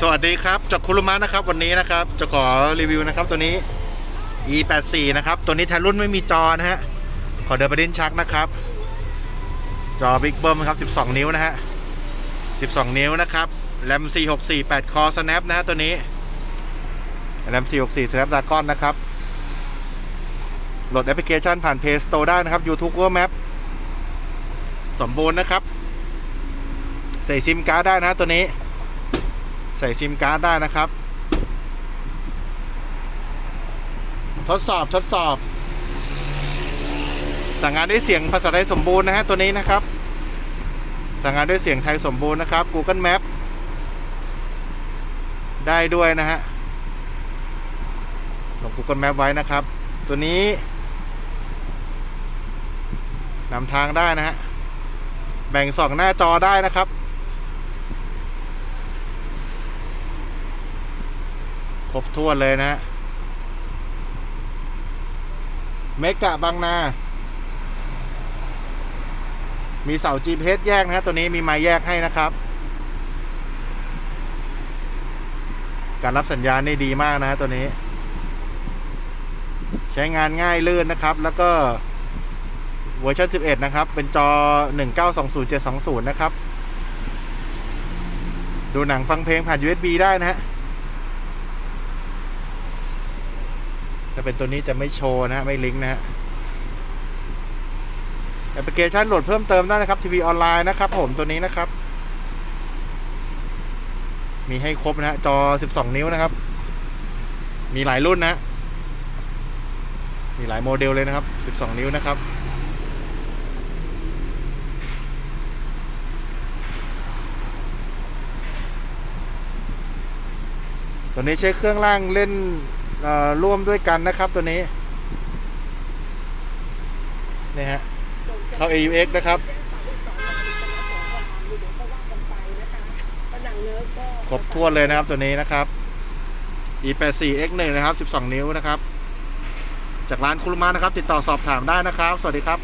สวัสดีครับจากคุรุมะนะครับวันนี้นะครับ จะขอรีวิวนะครับตัวนี้ e84 นะครับ ตัวนี้แทนรุ่นไม่มีจอนะฮะ ขอเดินประเด็นชักนะครับ จอบิ๊กเบิ้มครับ 12 นิ้วนะฮะ 12 นิ้วนะครับแรม464 8 คอ snap นะฮะตัวนี้แรม464 snapdragon นะครับ โหลดแอปพลิเคชันผ่าน Play Store ได้นะครับ YouTube Google Map สมบูรณ์นะครับ ใส่ซิมการ์ดได้นะฮะตัวนี้ ใส่ซิมการ์ดได้นะครับ ทดสอบทดสอบ สั่งงานด้วยเสียงภาษาไทยสมบูรณ์นะฮะตัวนี้นะครับ สั่งงานด้วยเสียงไทยสมบูรณ์นะครับ Google Map ได้ด้วยนะฮะลง Google Map ไว้นะครับ ตัวนี้นำทางได้นะฮะแบ่งสองหน้าจอได้นะครับ คร บถ้วนเลยนะฮะเมกะบางนา มีเสา GPS แยกนะฮะตัวนี้มีไม้แยกให้นะครับ การรับสัญญาณนี่ดีมากนะฮะตัวนี้ ใช้งานง่ายลื่นนะครับ แล้วก็เวอร์ชัน11 นะครับ เป็นจอ 1920720 นะครับ ดูหนังฟังเพลงผ่าน USB ได้นะฮะ ถ้าเป็นตัวนี้จะไม่โชว์นะฮะไม่ลิงก์นะฮะแอปพลิเคชันโหลดเพิ่มเติมได้นะครับทีวีออนไลน์นะครับ ผมตัวนี้นะครับ มีให้ครบนะฮะจอ 12 นิ้วนะครับ มีหลายรุ่นนะ มีหลายโมเดลเลยนะครับ 12 นิ้วนะครับตัวนี้ใช้เครื่องล่างเล่น ร่วมด้วยกันนะครับตัวนี้นี่ฮะเข้า AUX นะครับ ครบถ้วนเลยนะครับตัวนี้นะครับ e84x1 นะครับ 12 นิ้วนะครับ จากร้านคุรุมานะครับ ติดต่อสอบถามได้นะครับ สวัสดีครับ